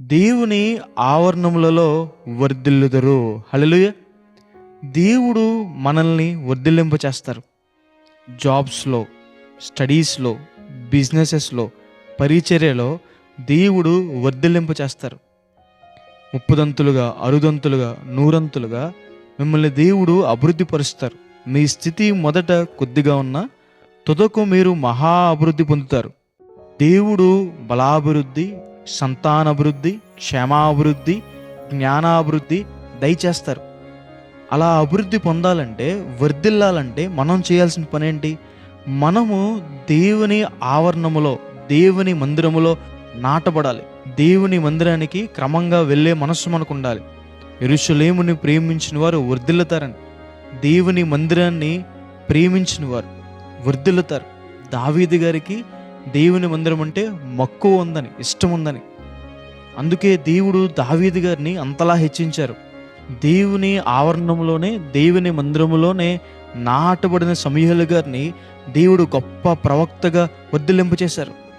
దేవుని ఆవరణములలో వర్ధిల్లుదరు. హలలుయ దేవుడు మనల్ని వర్ధిల్లింప చేస్తారు జాబ్స్లో స్టడీస్లో బిజినెసెస్లో పరిచర్యలో దేవుడు వర్ధిల్లింప చేస్తారు ముప్పుదంతులుగా అరుదంతులుగా నూరంతులుగా మిమ్మల్ని దేవుడు అభివృద్ధి పరుస్తారు మీ స్థితి మొదట కొద్దిగా ఉన్నా తుదకు మీరు మహా అభివృద్ధి పొందుతారు. దేవుడు బలాభివృద్ధి సంతానాభివృద్ధి క్షేమాభివృద్ధి జ్ఞానాభివృద్ధి దయచేస్తారు. అలా అభివృద్ధి పొందాలంటే వర్ధిల్లాలంటే మనం చేయాల్సిన పని ఏంటి మనము దేవుని ఆవరణములో దేవుని మందిరములో నాటబడాలి. దేవుని మందిరానికి క్రమంగా వెళ్ళే మనస్సు మనకు ఉండాలి ఎరుషలేముని ప్రేమించిన వారు వర్ధిల్లుతారని దేవుని మందిరాన్ని ప్రేమించిన వారు వర్ధిల్లుతారు. దావీది గారికి దేవుని మందిరం అంటే మక్కువ ఉందని ఇష్టం ఉందని. అందుకే దేవుడు దావీది గారిని అంతలా హెచ్చించారు. దేవుని ఆవరణంలోనే దేవుని మందిరంలోనే నాటబడిన సమూహలు గారిని దేవుడు గొప్ప ప్రవక్తగా వర్ధిల్లింప చేశారు